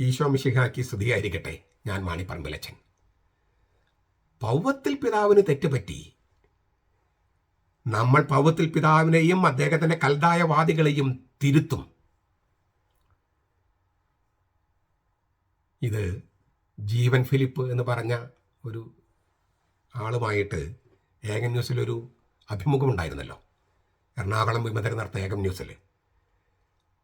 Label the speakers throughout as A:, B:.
A: ഈശോ മിശിഹാക്കി സ്തുതിയായിരിക്കട്ടെ. ഞാൻ മാണിപ്പറമ്പിലച്ചൻ. പൗവത്തിൽ പിതാവിന് തെറ്റുപറ്റി. നമ്മൾ പൗവത്തിൽ പിതാവിനെയും അദ്ദേഹത്തിന്റെ കൽതായവാദികളെയും തിരുത്തും. ഇത് ജീവൻ ഫിലിപ്പ് എന്ന് പറഞ്ഞ ഒരു ആളുമായിട്ട് ഏകൻ ന്യൂസിലൊരു അഭിമുഖമുണ്ടായിരുന്നല്ലോ. എറണാകുളം വിമതരെ നടത്ത ഏകം ന്യൂസിൽ.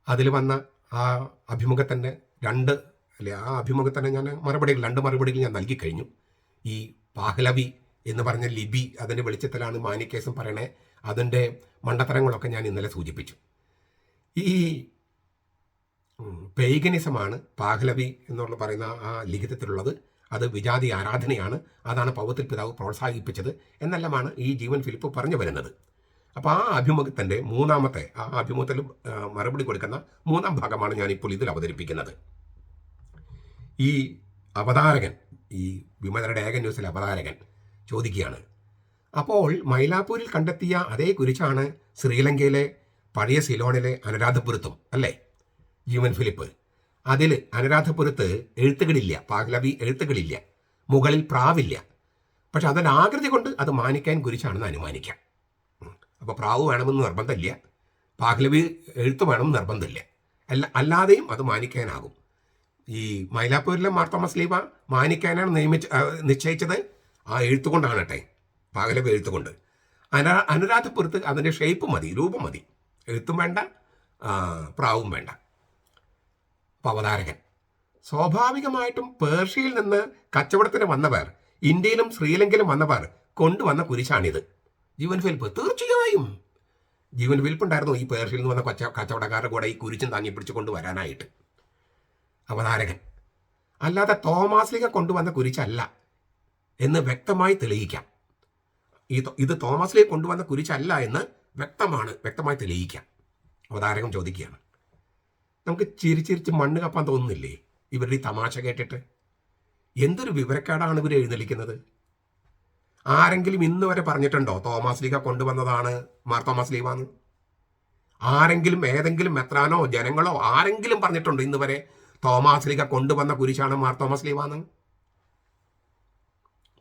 A: അതിൽ വന്ന ആ അഭിമുഖത്തിന്റെ രണ്ട് അല്ലെ ആ അഭിമുഖത്തിന് ഞാൻ മറുപടികൾ രണ്ട് മറുപടികൾ ഞാൻ നൽകി കഴിഞ്ഞു. ഈ പാഹ്ലവി എന്ന് പറഞ്ഞ ലിബി അതിന്റെ വെളിച്ചത്തിലാണ് മാനിക്കേസും പറയണേ. അതിന്റെ മണ്ടത്തരങ്ങളൊക്കെ ഞാൻ ഇന്നലെ സൂചിപ്പിച്ചു. ഈ പേഗനിസമാണ് പാഹ്ലവി എന്നുള്ള പറയുന്ന ആ ലിഖിതത്തിലുള്ളത്. അത് വിജാതി ആരാധനയാണ്. അതാണ് പൗവത്തിൽ പിതാവ് പ്രോത്സാഹിപ്പിച്ചത്. എന്നെല്ലാമാണ് ഈ ജീവൻ ഫിലിപ്പ് പറഞ്ഞു വരുന്നത്. അപ്പോൾ ആ അഭിമുഖത്തിന്റെ മൂന്നാമത്തെ ആ അഭിമുഖത്തിൽ മറുപടി കൊടുക്കുന്ന മൂന്നാം ഭാഗമാണ് ഞാനിപ്പോൾ ഇതിൽ അവതരിപ്പിക്കുന്നത്. ഈ അവതാരകൻ ഈ വിമതരുടെ ഏക ന്യൂസിലെ അവതാരകൻ ചോദിക്കുകയാണ് അപ്പോൾ മൈലാപ്പൂരിൽ കണ്ടെത്തിയ അതേ ശ്രീലങ്കയിലെ പഴയ സിലോണിലെ അനുരാധപുരത്തും അല്ലേ? ജീവൻ ഫിലിപ്പ് അതിൽ അനുരാധപുരത്ത് എഴുത്തുകളില്ല പാഗ്ലവി എഴുത്തുകളില്ല മുകളിൽ പ്രാവില്ല. പക്ഷെ അതിന്റെ ആകൃതി കൊണ്ട് അത് മാനിക്കാൻ കുരിശാണെന്ന് അനുമാനിക്കാം. അപ്പോൾ പ്രാവ് വേണമെന്ന് നിർബന്ധമില്ല. പാഹ്ലവി എഴുത്ത് വേണം നിർബന്ധമില്ല. അല്ല അല്ലാതെയും അത് മാനിക്കാനാകും. ഈ മൈലാപ്പൂരിലെ മാർത്തോമ സ്ലീവ മാനിക്കാനാണ് നിയമിച്ച നിശ്ചയിച്ചത്. ആ എഴുത്തുകൊണ്ടാണ് കേട്ടെ. പാഹ്ലവി എഴുത്തുകൊണ്ട് അനു അനുരാധപുരത്ത് അതിന്റെ ഷേപ്പ് മതി രൂപം മതി. എഴുത്തും വേണ്ട പ്രാവും വേണ്ട. അപ്പോൾ അവതാരകൻ. സ്വാഭാവികമായിട്ടും പേർഷ്യയിൽ നിന്ന് കച്ചവടത്തിന് വന്നവർ ഇന്ത്യയിലും ശ്രീലങ്കയിലും വന്നവർ കൊണ്ടുവന്ന കുരിശാണിത്. ജീവൻ ഫിലിപ്പ് തീർച്ചയായും ജീവൻ വിൽപ്പുണ്ടായിരുന്നു. ഈ പേർഷ്യയിൽ നിന്ന് വന്ന കൊച്ച കച്ചവടക്കാരുടെ കൂടെ ഈ കുരിച്ചും താങ്ങി പിടിച്ചു കൊണ്ടുവരാനായിട്ട്. അവതാരകൻ. അല്ലാതെ തോമാസ്ലിക കൊണ്ടുവന്ന കുരിച്ചല്ല എന്ന് വ്യക്തമായി തെളിയിക്കാം. ഈ ഇത് തോമസ്ലിക കൊണ്ടുവന്ന കുരിച്ചല്ല എന്ന് വ്യക്തമാണ് വ്യക്തമായി തെളിയിക്കാം. അവതാരകൻ ചോദിക്കുകയാണ്. നമുക്ക് ചിരിച്ചിരിച്ച് മണ്ണ് കപ്പാൻ തോന്നുന്നില്ലേ? ഇവരുടെ ഈ തമാശ കേട്ടിട്ട്. എന്തൊരു വിവരക്കേടാണ് ഇവർ എഴുന്നള്ളിക്കുന്നത്? ആരെങ്കിലും ഇന്ന് വരെ പറഞ്ഞിട്ടുണ്ടോ? തോമസ് ലീഗ കൊണ്ടുവന്നതാണ് മാർ തോമസ് ലീവാന്ന്? ആരെങ്കിലും ഏതെങ്കിലും മെത്രാനോ ജനങ്ങളോ ആരെങ്കിലും പറഞ്ഞിട്ടുണ്ടോ ഇന്ന് വരെ തോമസ് ലീഗ കൊണ്ടുവന്ന കുരിശാണ് മാർ തോമസ് ലീവാന്ന്?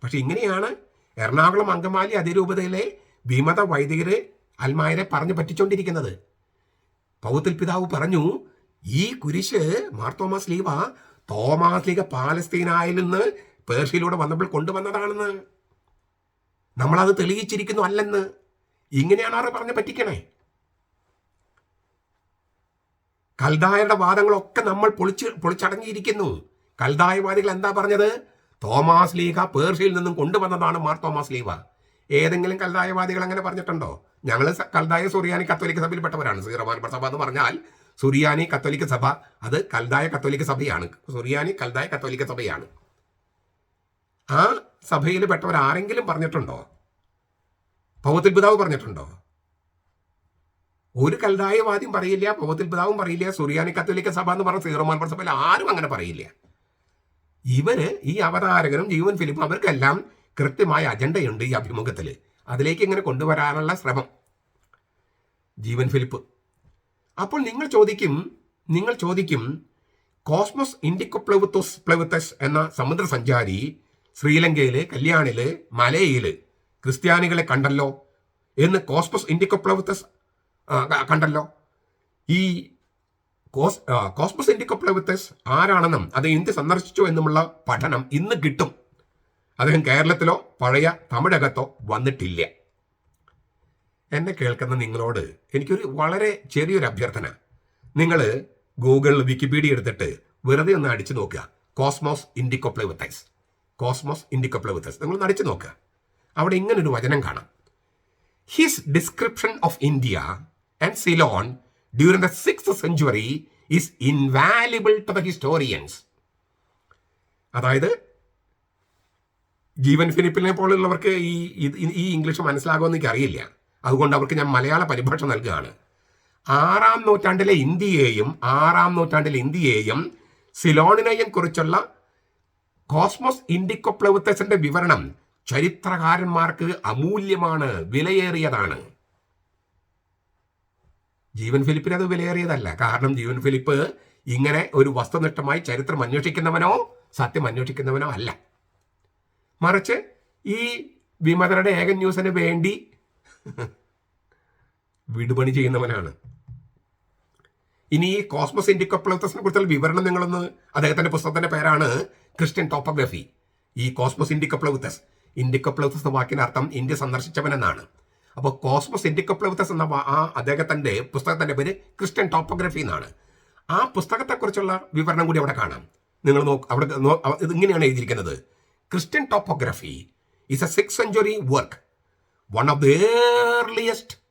A: പക്ഷെ ഇങ്ങനെയാണ് എറണാകുളം അങ്കമാലി അതിരൂപതയിലെ വിമത വൈദികര് അൽമായരെ പറഞ്ഞു പറ്റിച്ചോണ്ടിരിക്കുന്നത്. പൗത്തിൽ പിതാവ് പറഞ്ഞു ഈ കുരിശ് മാർ തോമസ് ലീവ തോമാസ് ലീഗ പാലസ്തീനായിൽ നിന്ന് പേർഷ്യയിലൂടെ വന്നപ്പോൾ കൊണ്ടുവന്നതാണെന്ന്. നമ്മളത് തെളിയിച്ചിരിക്കുന്നു അല്ലെന്ന് ഇങ്ങനെയാണ് അവരെ പറഞ്ഞ് പറ്റിക്കണേ. കൽദായരുടെ വാദങ്ങളൊക്കെ നമ്മൾ പൊളിച്ച് പൊളിച്ചടങ്ങിയിരിക്കുന്നു. കൽദായവാദികൾ എന്താ പറഞ്ഞത്? തോമാസ് ലീഗ പേർഷ്യയിൽ നിന്നും കൊണ്ടുവന്നതാണ് മാർ തോമാസ് ലീവ ഏതെങ്കിലും കൽദായവാദികൾ അങ്ങനെ പറഞ്ഞിട്ടുണ്ടോ? ഞങ്ങൾ കൽദായ സുറിയാനി കത്തോലിക്ക സഭയിൽപ്പെട്ടവരാണ്. സീറമാൻ സഭ എന്ന് പറഞ്ഞാൽ സുറിയാനി കത്തോലിക്ക സഭ അത് കൽദായ കത്തോലിക്ക സഭയാണ്. സുറിയാനി കൽദായ കത്തോലിക്ക സഭയാണ്. ആ സഭയിൽ പെട്ടവർ ആരെങ്കിലും പറഞ്ഞിട്ടുണ്ടോ? പൗവത്തിൽ പിതാവ് പറഞ്ഞിട്ടുണ്ടോ? ഒരു കൽദായവാദിയും പറയില്ല പൗവത്തിൽ പിതാവും പറയില്ല സുറിയാനി കത്തോലിക്ക സഭ എന്ന് പറഞ്ഞ സീറോമാൻ സഭയിൽ ആരും അങ്ങനെ പറയില്ല. ഇവർ ഈ അവതാരകനും ജീവൻ ഫിലിപ്പും അവർക്കെല്ലാം കൃത്യമായ അജണ്ടയുണ്ട് ഈ അഭിമുഖത്തിൽ അതിലേക്ക് ഇങ്ങനെ കൊണ്ടുവരാനുള്ള ശ്രമം. ജീവൻ ഫിലിപ്പ്. അപ്പോൾ നിങ്ങൾ ചോദിക്കും നിങ്ങൾ ചോദിക്കും കോസ്മോസ് ഇൻഡിക്കോ പ്ലവത്തോസ് പ്ലവത്തസ് എന്ന സമുദ്രസഞ്ചാരി ശ്രീലങ്കയിൽ കല്യാണിൽ മലയിൽ ക്രിസ്ത്യാനികളെ കണ്ടല്ലോ എന്ന് കോസ്മസ് ഇൻഡിക്കോ പ്ലവുത്തസ് ആ, ക- കണ്ടല്ലോ. ഈ കോസ് കോസ്മസ് കോസ്മോസ് ആരാണെന്നും അത് ഇന്ത്യ സന്ദർശിച്ചു എന്നുമുള്ള പഠനം ഇന്ന് കിട്ടും. അദ്ദേഹം കേരളത്തിലോ പഴയ തമിഴകത്തോ വന്നിട്ടില്ല. എന്നെ കേൾക്കുന്ന നിങ്ങളോട് എനിക്കൊരു വളരെ ചെറിയൊരു അഭ്യർത്ഥന. നിങ്ങൾ ഗൂഗിളിൽ വിക്കിപീഡിയ എടുത്തിട്ട് വെറുതെ ഒന്ന് അടിച്ചു നോക്കുക. Cosmas Indicopleustes Cosmas Indicopleustes. നിങ്ങൾ നടിച്ച് നോക്കുക അവിടെ ഇങ്ങനൊരു വചനം കാണാം. His description of India and Ceylon during the six century is invaluable to the historians അതായത് ജീവൻ ഫിലിപ്പിനെ പോലുള്ളവർക്ക് ഈ ഈ ഇംഗ്ലീഷ് മനസ്സിലാകുമെന്ന് എനിക്ക് അറിയില്ല അതുകൊണ്ട് അവർക്ക് ഞാൻ മലയാള പരിഭാഷ നൽകുകയാണ്. ആറാം നൂറ്റാണ്ടിലെ ഇന്ത്യയെയും ആറാം നൂറ്റാണ്ടിലെ ഇന്ത്യയെയും സിലോണിനെയും കുറിച്ചുള്ള കോസ്മോസ് ഇൻഡിക്കോപ്ലവുത്തസിന്റെ വിവരണം ചരിത്രകാരന്മാർക്ക് അമൂല്യമാണ് വിലയേറിയതാണ്. ജീവൻ ഫിലിപ്പിന് അത് വിലയേറിയതല്ല. കാരണം ജീവൻ ഫിലിപ്പ് ഇങ്ങനെ ഒരു വസ്തുനിഷ്ഠമായി ചരിത്രം അന്വേഷിക്കുന്നവനോ സത്യം അന്വേഷിക്കുന്നവനോ അല്ല. മറിച്ച് ഈ വിമതരുടെ ഏക ന്യൂസിന് വേണ്ടി വിടുപണി ചെയ്യുന്നവനാണ്. ഇനി ഈ കോസ്മസ് ഇൻഡിക്കോപ്ലത്തസിനെ കുറിച്ചുള്ള വിവരണം നിങ്ങളൊന്ന് അദ്ദേഹത്തിന്റെ പുസ്തകത്തിന്റെ പേരാണ് ക്രിസ്ത്യൻ ടോപ്പോഗ്രഫി ഈ കോസ്മോസ് ഇൻഡിക്കപ്ലൗത്തസ്. ഇൻഡിക്കപ്ലൗത്തസ് എന്ന വാക്കിന് അർത്ഥം ഇന്ത്യ സന്ദർശിച്ചവൻ എന്നാണ് അപ്പോൾ കോസ്മോസ് ഇൻഡിക്കപ്ലൗത്തസ് എന്ന ആ അദ്ദേഹത്തിന്റെ പുസ്തകത്തിന്റെ പേര് ക്രിസ്ത്യൻ ടോപ്പോഗ്രഫി എന്നാണ്. ആ പുസ്തകത്തെക്കുറിച്ചുള്ള വിവരണം കൂടി അവിടെ കാണാം. നിങ്ങൾ നോക്ക് അവിടെ ഇങ്ങനെയാണ് എഴുതിയിരിക്കുന്നത്. Christian topography is a six century work one of the earliest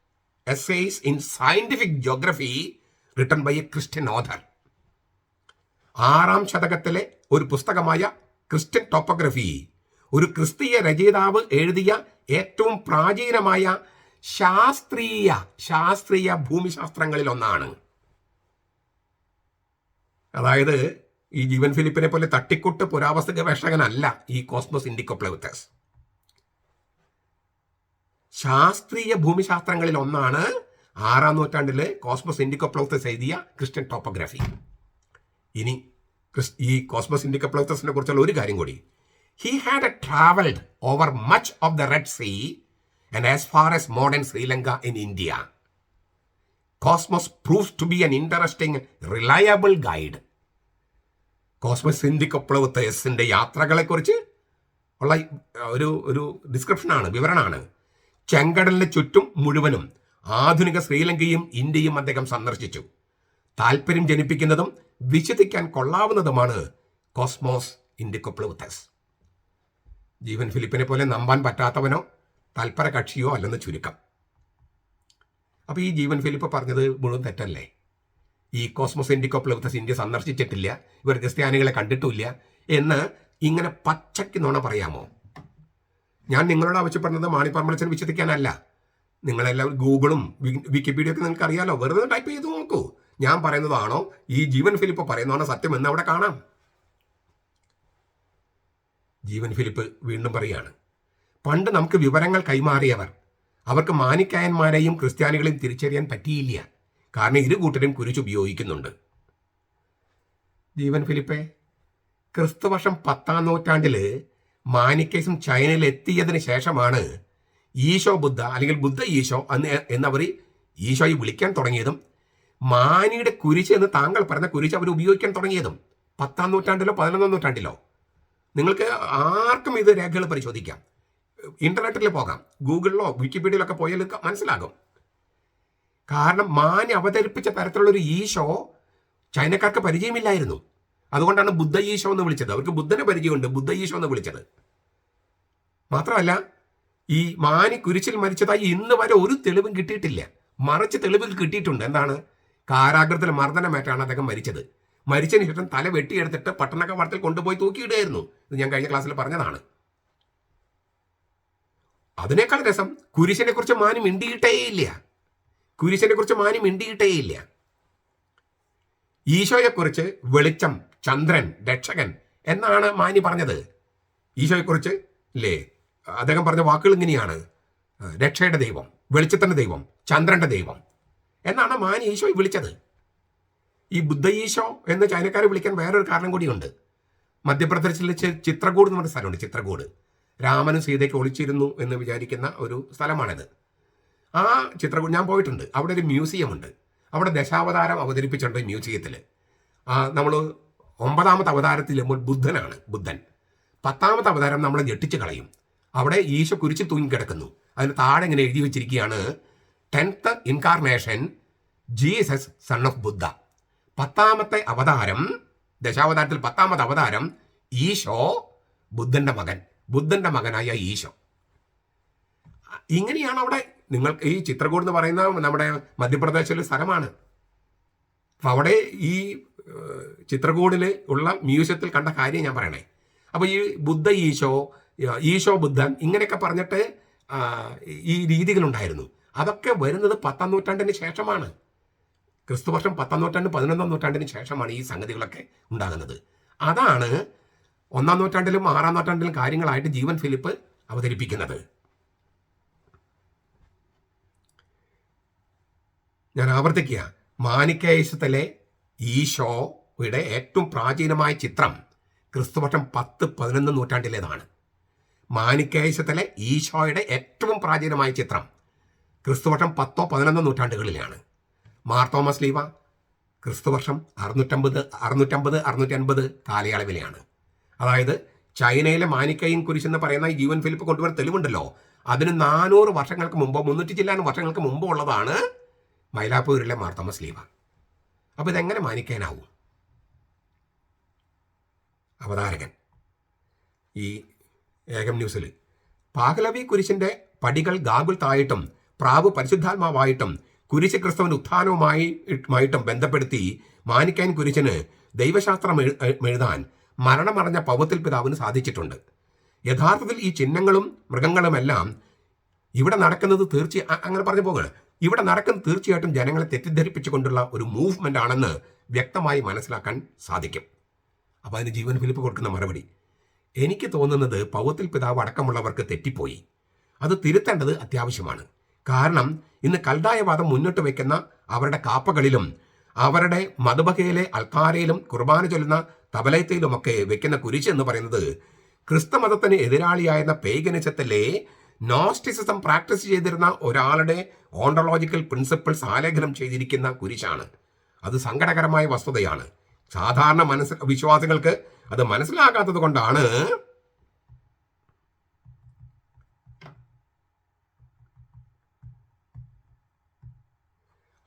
A: essays in scientific geography written by a Christian author. ആറാം ശതകത്തിലെ ഒരു പുസ്തകമായ ക്രിസ്ത്യൻ ടോപ്പോഗ്രഫി. ഒരു ക്രിസ്തീയ രചയിതാവ് എഴുതിയ ഏറ്റവും പ്രാചീനമായ ശാസ്ത്രീയ ശാസ്ത്രീയ ഭൂമിശാസ്ത്രങ്ങളിൽ ഒന്നാണ്. അതായത് ഈ ജീവൻ ഫിലിപ്പിനെ പോലെ തട്ടിക്കൂട്ട് പുരാവസ്തു ഗവേഷകനല്ല ഈ കോസ്മോസ് ഇൻഡിക്കോപ്ലവിത്തസ് ശാസ്ത്രീയ ഭൂമിശാസ്ത്രങ്ങളിൽ ഒന്നാണ് ആറാം നൂറ്റാണ്ടിലെ കോസ്മോസ് ഇൻഡിക്കോപ്ലൗത്തസ് എഴുതിയ ക്രിസ്ത്യൻ ടോപ്പോഗ്രഫി. ഇനി ഈ കോസ്മസ് ഇൻഡിക്കോപ്ലൗത്തസിനെ കുറിച്ചുള്ള ഒരു കാര്യം കൂടി. He had a travelled over much of the red sea and as far as modern Sri Lanka in India Cosmos proves to be an interesting reliable guide Cosmas Cosmos ഇൻഡിക്കോപ്ലൗത്തസിന്റെ യാത്രകളെക്കുറിച്ച് ഉള്ള ഒരു ഒരു ഡിസ്ക്രിപ്ഷനാണ് വിവരണമാണ്. ചെങ്കടലിന് ചുറ്റും മുഴുവനും ആധുനിക ശ്രീലങ്കയും ഇന്ത്യയും അദ്ദേഹം സന്ദർശിച്ചു. താല്പര്യം ജനിപ്പിക്കുന്നതും വിശദിക്കാൻ കൊള്ളാവുന്നതുമാണ് കോസ്മോസ് ഇൻഡിക്കോപ്ലോത്തസ്. ജീവൻ ഫിലിപ്പിനെ പോലെ നമ്പാൻ പറ്റാത്തവനോ തൽപര കക്ഷിയോ അല്ലെന്ന് ചുരുക്കം. അപ്പോൾ ഈ ജീവൻ ഫിലിപ്പ് പറഞ്ഞത് മുഴുവൻ തെറ്റല്ലേ? ഈ കോസ്മോസ് ഇൻഡിക്കോപ്ലോത്തസ് ഇന്ത്യ സന്ദർശിച്ചിട്ടില്ല ഇവർ ക്രിസ്ത്യാനികളെ കണ്ടിട്ടില്ല എന്ന് ഇങ്ങനെ പച്ചയ്ക്ക് നുണ പറയാമോ? ഞാൻ നിങ്ങളോട് ആവശ്യപ്പെടുന്നത് മാണിപ്പർമലച്ചൻ വിശ്വസിക്കാനല്ല നിങ്ങളെല്ലാവരും ഗൂഗിളും വിക്കിപീഡിയ ഒക്കെ നിങ്ങൾക്ക് അറിയാലോ വെറുതെ ടൈപ്പ് ചെയ്ത് നോക്കൂ. ഞാൻ പറയുന്നതാണോ? ഈ ജീവൻ ഫിലിപ്പ് പറയുന്നതാണോ സത്യം എന്ന് അവിടെ കാണാം. ജീവൻ ഫിലിപ്പ് വീണ്ടും പറയുകയാണ് പണ്ട് നമുക്ക് വിവരങ്ങൾ കൈമാറിയവർ അവർക്ക് മാനിക്കായന്മാരെയും ക്രിസ്ത്യാനികളെയും തിരിച്ചറിയാൻ പറ്റിയില്ല. കാരണം ഇരു കൂട്ടരും കുരിച്ച് ഉപയോഗിക്കുന്നുണ്ട്. ജീവൻ ഫിലിപ്പേ ക്രിസ്തുവർഷം പത്താം നൂറ്റാണ്ടിൽ മാനിക്കേസും ചൈനയിൽ എത്തിയതിന് ശേഷമാണ് ഈശോ ബുദ്ധ അല്ലെങ്കിൽ ബുദ്ധ ഈശോ എന്ന് എന്നവർ ഈശോയെ വിളിക്കാൻ തുടങ്ങിയതും മാനിയുടെ കുരിശ് എന്ന് താങ്കൾ പറഞ്ഞ കുരിശ് അവർ ഉപയോഗിക്കാൻ തുടങ്ങിയതും പത്താം നൂറ്റാണ്ടിലോ പതിനൊന്നാം നൂറ്റാണ്ടിലോ. നിങ്ങൾക്ക് ആർക്കും ഇത് രേഖകൾ പരിശോധിക്കാം. ഇന്റർനെറ്റിൽ പോകാം. ഗൂഗിളിലോ വിക്കിപീഡിയയിലൊക്കെ പോയാൽ മനസ്സിലാകും. കാരണം മാനി അവതരിപ്പിച്ച തരത്തിലുള്ള ഒരു ഈശോ ചൈനക്കാർക്ക് പരിചയമില്ലായിരുന്നു. അതുകൊണ്ടാണ് ബുദ്ധ ഈശോ എന്ന് വിളിച്ചത്. അവർക്ക് ബുദ്ധനെ പരിചയമുണ്ട്. ബുദ്ധ ഈശോ എന്ന് വിളിച്ചത്. മാത്രമല്ല ഈ മാനി കുരിശിൽ മരിച്ചതായി ഇന്ന് വരെ ഒരു തെളിവും കിട്ടിയിട്ടില്ല. മറിച്ച് തെളിവിൽ കിട്ടിയിട്ടുണ്ട്. എന്താണ്? കാരാഗ്രഹത്തിൽ മർദ്ദനമേറ്റാണ് അദ്ദേഹം മരിച്ചത്. മരിച്ചതിന് ശേഷം തല വെട്ടിയെടുത്തിട്ട് പട്ടണക്കവാടത്തിൽ കൊണ്ടുപോയി തൂക്കിയിടുകയായിരുന്നു. ഇത് ഞാൻ കഴിഞ്ഞ ക്ലാസ്സിൽ പറഞ്ഞതാണ്. അതിനേക്കാൾ രസം കുരിശിനെ കുറിച്ച് മാനി മിണ്ടിയിട്ടേയില്ല കുരിശിനെ കുറിച്ച് മാനി മിണ്ടിയിട്ടേയില്ല ഈശോയെക്കുറിച്ച് വെളിച്ചം ചന്ദ്രൻ രക്ഷകൻ എന്നാണ് മാനി പറഞ്ഞത്. ഈശോയെക്കുറിച്ച് ഇല്ലേ അദ്ദേഹം പറഞ്ഞ വാക്കുകൾ ഇങ്ങനെയാണ്. രക്ഷയുടെ ദൈവം വെളിച്ചത്തിന്റെ ദൈവം ചന്ദ്രന്റെ ദൈവം. എന്നാണ് മാനി ഈശോയെ വിളിച്ചത്. ഈ ബുദ്ധ ഈശോ എന്ന് ചൈനക്കാരെ വിളിക്കാൻ വേറൊരു കാരണം കൂടിയുണ്ട്. മധ്യപ്രദേശിലെ ചി- ചിത്രകൂട് എന്ന് പറഞ്ഞ സ്ഥലമുണ്ട് ചിത്രകൂട്. രാമനും സീതയ്ക്ക് ഒളിച്ചിരുന്നു എന്ന് വിചാരിക്കുന്ന ഒരു സ്ഥലമാണിത്. ആ ചിത്രകൂട് ഞാൻ പോയിട്ടുണ്ട്. അവിടെ ഒരു മ്യൂസിയം ഉണ്ട്. അവിടെ ദശാവതാരം അവതരിപ്പിച്ചിട്ടുണ്ട് മ്യൂസിയത്തിൽ മ്യൂസിയത്തിൽ നമ്മൾ ഒമ്പതാമത്തെ അവതാരത്തിൽ നമ്മൾ ബുദ്ധനാണ് ബുദ്ധൻ. പത്താമത്തെ അവതാരം നമ്മളെ ഞെട്ടിച്ച് കളയും. അവിടെ ഈശോ കുരിച്ച് തൂങ്ങിക്കിടക്കുന്നു. അതിന് താഴെ ഇങ്ങനെ എഴുതി വെച്ചിരിക്കുകയാണ് tenth incarnation Jesus son of Buddha. പത്താമത്തെ അവതാരം ദശാവതാരത്തിൽ പത്താമത്തെ അവതാരം ഈശോ ബുദ്ധന്റെ മകൻ. ബുദ്ധന്റെ മകനായ ഈശോ. ഇങ്ങനെയാണ് അവിടെ നിങ്ങൾക്ക് ഈ ചിത്രകൂട് എന്ന് പറയുന്ന നമ്മുടെ മധ്യപ്രദേശിലെ സ്ഥലമാണ്. അപ്പം അവിടെ ഈ ചിത്രകൂടിൽ ഉള്ള മ്യൂസിയത്തിൽ കണ്ട കാര്യം ഞാൻ പറയണേ. അപ്പോൾ ഈ ബുദ്ധ ഈശോ ഈശോ ബുദ്ധൻ ഇങ്ങനെയൊക്കെ പറഞ്ഞിട്ട് ഈ രീതികളുണ്ടായിരുന്നു. അതൊക്കെ വരുന്നത് പത്താം നൂറ്റാണ്ടിന് ശേഷമാണ്. ക്രിസ്തുവർഷം പത്താം നൂറ്റാണ്ട് പതിനൊന്നാം നൂറ്റാണ്ടിന് ശേഷമാണ് ഈ സംഗതികളൊക്കെ ഉണ്ടാകുന്നത്. അതാണ് ഒന്നാം നൂറ്റാണ്ടിലും ആറാം നൂറ്റാണ്ടിലും കാര്യങ്ങളായിട്ട് ജീവൻ ഫിലിപ്പ് അവതരിപ്പിക്കുന്നത്. ഞാൻ ആവർത്തിക്കുക. മാനിക്കേശത്തിലെ ഈശോ ഈശോയുടെ ഏറ്റവും പ്രാചീനമായ ചിത്രം ക്രിസ്തുവർഷം പത്ത് പതിനൊന്ന് നൂറ്റാണ്ടിലേതാണ്. മാനിക്കേശത്തിലെ ഈശോയുടെ ഏറ്റവും പ്രാചീനമായ ചിത്രം. ക്രിസ്തുവർഷം പത്തോ പതിനൊന്നോ നൂറ്റാണ്ടുകളിലാണ്. മാർ തോമസ് ലീവ ക്രിസ്തുവർഷം അറുന്നൂറ്റമ്പത് അറുന്നൂറ്റമ്പത് അറുന്നൂറ്റി അൻപത് കാലയളവിലെയാണ്. അതായത് ചൈനയിലെ മാനിക്കയും കുരിശെന്ന് പറയുന്ന ജീവൻ ഫിലിപ്പ് കൊണ്ടുവരുന്ന തെളിവുണ്ടല്ലോ. അതിന് നാനൂറ് വർഷങ്ങൾക്ക് മുമ്പോ മുന്നൂറ്റി ചില്ലാനും വർഷങ്ങൾക്ക് മുമ്പ് ഉള്ളതാണ് മൈലാപ്പൂരിലെ മാർ തോമസ് ലീവ. അപ്പോൾ ഇതെങ്ങനെ മാനിക്കാനാവും? അവതാരകൻ. ഈ ഏകം ന്യൂസിൽ പാകലവി കുരിശിന്റെ പടികൾ ഗാഗുൽ തായിട്ടും പ്രാവ് പരിശുദ്ധാത്മാവായിട്ടും കുരിശ് ക്രിസ്തുവിന്റെ ഉത്ഥാനവുമായിട്ടും ബന്ധപ്പെടുത്തി മാനിക്കാൻ കുരിശന് ദൈവശാസ്ത്രം എഴു- എഴുതാൻ മരണമടഞ്ഞ പൗവത്തിൽ പിതാവിന് സാധിച്ചിട്ടുണ്ട്. യഥാർത്ഥത്തിൽ ഈ ചിഹ്നങ്ങളും മൃഗങ്ങളുമെല്ലാം ഇവിടെ നടക്കുന്നത് തീർച്ച അങ്ങനെ പറഞ്ഞു പോകുക ഇവിടെ നടക്കുന്നത് തീർച്ചയായിട്ടും ജനങ്ങളെ തെറ്റിദ്ധരിപ്പിച്ചുകൊണ്ടുള്ള ഒരു മൂവ്മെന്റ് ആണെന്ന് വ്യക്തമായി മനസ്സിലാക്കാൻ സാധിക്കും. അപ്പോൾ അതിന് ജീവൻ ഫിലിപ്പ് കൊടുക്കുന്ന മറുപടി. എനിക്ക് തോന്നുന്നത് പൗവത്തിൽ പിതാവ് അടക്കമുള്ളവർക്ക് തെറ്റിപ്പോയി. അത് തിരുത്തേണ്ടത് അത്യാവശ്യമാണ്. കാരണം ഇന്ന് കൽദായവാദം മുന്നോട്ട് വയ്ക്കുന്ന അവരുടെ കാപ്പകളിലും അവരുടെ മധുബകയിലെ അൽത്താരയിലും കുർബാന ചൊല്ലുന്ന തബലയത്തിലുമൊക്കെ വെക്കുന്ന കുരിശ് എന്ന് പറയുന്നത് ക്രിസ്തുമതത്തിന് എതിരാളിയായിരുന്ന പേഗനിസത്തിലെ നോസ്റ്റിസിസം പ്രാക്ടീസ് ചെയ്തിരുന്ന ഒരാളുടെ ഓണ്ടോളജിക്കൽ പ്രിൻസിപ്പിൾസ് ആലേഖനം ചെയ്തിരിക്കുന്ന കുരിശാണ്. അത് സങ്കടകരമായ വസ്തുതയാണ്. സാധാരണ മനസ്സ് വിശ്വാസികൾക്ക് അത് മനസ്സിലാകാത്തത് കൊണ്ടാണ്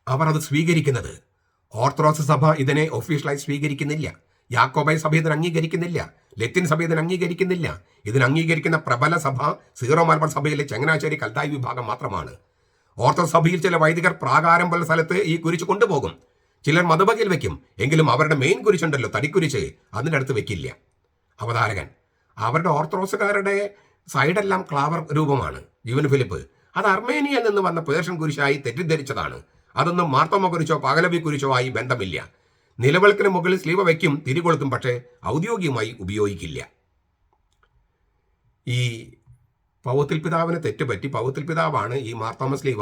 A: അവർ അത് സ്വീകരിക്കുന്നത്. ഓർത്തഡോക്സ് സഭ ഇതിനെ ഒഫീഷ്യലായി സ്വീകരിക്കുന്നില്ല. യാക്കോബൈ സഭ ഇതിന് അംഗീകരിക്കുന്നില്ല. ലത്തിൻ സഭ ഇതിന് അംഗീകരിക്കുന്നില്ല. ഇതിന് അംഗീകരിക്കുന്ന പ്രബല സഭ സീറോ മലബാർ സഭയിലെ ചങ്ങനാശ്ശേരി കൽത്തായി വിഭാഗം മാത്രമാണ്. ഓർത്തഡോക്സ് സഭയിൽ ചില വൈദികർ പ്രാകാരം പോലെ സ്ഥലത്ത് ഈ കുരിശ് കൊണ്ടുപോകും. ചിലർ മതബകയിൽ വെക്കും. എങ്കിലും അവരുടെ മെയിൻ കുരിശുണ്ടല്ലോ തടിക്കുരിശ് അതിന്റെ അടുത്ത് വെക്കില്ല. അവതാരകൻ അവരുടെ ഓർത്തഡോക്സുകാരുടെ സൈഡെല്ലാം ക്ലാവർ രൂപമാണ്. ജീവൻ ഫിലിപ്പ് അത് അർമേനിയയിൽ നിന്ന് വന്ന പേർഷ്യൻ കുരിശായി തെറ്റിദ്ധരിച്ചതാണ്. അതൊന്നും മാർത്തോമ കുറിച്ചോ പാഗലബി കുറിച്ചോ ആയി ബന്ധമില്ല. നിലവിളക്കിന് മുകളിൽ സ്ലീവ വയ്ക്കും തിരികൊളുത്തും പക്ഷേ ഔദ്യോഗികമായി ഉപയോഗിക്കില്ല. ഈ പൗത്തിൽ പിതാവിന് തെറ്റുപറ്റി പൗത്തിൽ പിതാവാണ് ഈ മാർത്തോമ സ്ലീവ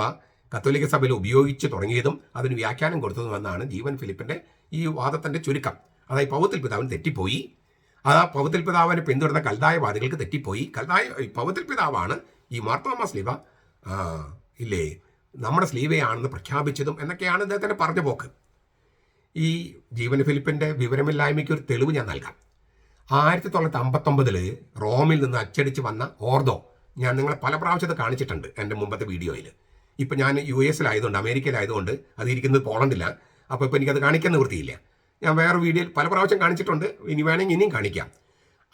A: കത്തോലിക്ക സഭയിൽ ഉപയോഗിച്ച് തുടങ്ങിയതും അതിന് വ്യാഖ്യാനം കൊടുത്തതുമെന്നാണ് ജീവൻ ഫിലിപ്പിന്റെ ഈ വാദത്തിന്റെ ചുരുക്കം. അതായത് പൗത്തിൽ പിതാവിന് തെറ്റിപ്പോയി ആ പൗത്തിൽ പിതാവിനെ പിന്തുടർന്ന കൽതായവാദികൾക്ക് തെറ്റിപ്പോയി. കൽതായ പൗത്തിൽ പിതാവാണ് ഈ മാർത്തോമ സ്ലീവ ഇല്ലേ? നമ്മുടെ സ്ലീവയാണെന്ന് പ്രഖ്യാപിച്ചതും എന്നൊക്കെയാണ് ഇദ്ദേഹത്തിന്റെ പറഞ്ഞ പോക്ക്. ഈ ജീവൻ ഫിലിപ്പിന്റെ വിവരമില്ലായ്മയ്ക്ക് ഒരു തെളിവ് ഞാൻ നൽകാം. ആയിരത്തി തൊള്ളായിരത്തി അമ്പത്തൊമ്പതിൽ റോമിൽ നിന്ന് അച്ചടിച്ച് വന്ന ഓർദോ ഞാൻ നിങ്ങളെ പല പ്രാവശ്യം കാണിച്ചിട്ടുണ്ട് എന്റെ മുമ്പത്തെ വീഡിയോയിൽ. ഇപ്പം ഞാൻ യു എസിലായതുകൊണ്ട് അമേരിക്കയിലായതുകൊണ്ട് അത് ഇരിക്കുന്നത് പോളണ്ടില്ല അപ്പോൾ ഇപ്പോൾ എനിക്കത് കാണിക്കാൻ നിവൃത്തിയില്ല. ഞാൻ വേറെ വീഡിയോയിൽ പല പ്രാവശ്യം കാണിച്ചിട്ടുണ്ട്. ഇനി വേണമെങ്കിൽ ഇനിയും കാണിക്കാം.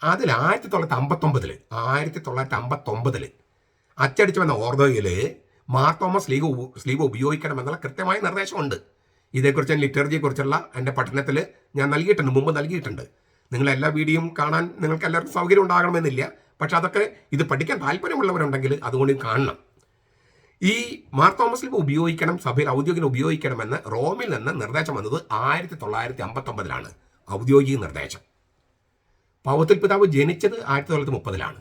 A: അതിൽ ആയിരത്തി തൊള്ളായിരത്തി അമ്പത്തൊമ്പതിൽ ആയിരത്തി തൊള്ളായിരത്തി അമ്പത്തൊമ്പതിൽ അച്ചടിച്ച് വന്ന ഓർദോയിൽ മാർത്തോമ തോമസ് ലീഗ് സ്ലീവ് ഉപയോഗിക്കണമെന്നുള്ള കൃത്യമായ നിർദ്ദേശമുണ്ട്. ഇതേക്കുറിച്ച് ലിറ്റർജിയെക്കുറിച്ചുള്ള എന്റെ പഠനത്തിൽ ഞാൻ നൽകിയിട്ടുണ്ട് മുമ്പ് നൽകിയിട്ടുണ്ട്. നിങ്ങൾ എല്ലാ വീഡിയോയും കാണാൻ നിങ്ങൾക്ക് എല്ലാവർക്കും സൗകര്യം ഉണ്ടാകണമെന്നില്ല. പക്ഷെ അതൊക്കെ ഇത് പഠിക്കാൻ താല്പര്യമുള്ളവരുണ്ടെങ്കിൽ അതുകൊണ്ട് കാണണം. ഈ മാർ തോമസ് ലീവ് ഉപയോഗിക്കണം സഭയിൽ ഔദ്യോഗികം ഉപയോഗിക്കണമെന്ന് റോമിൽ നിന്ന് നിർദ്ദേശം വന്നത് ആയിരത്തി തൊള്ളായിരത്തി അമ്പത്തൊമ്പതിലാണ് ഔദ്യോഗിക നിർദ്ദേശം. പൗത്തിൽ പിതാവ് ജനിച്ചത് ആയിരത്തി തൊള്ളായിരത്തി മുപ്പതിലാണ്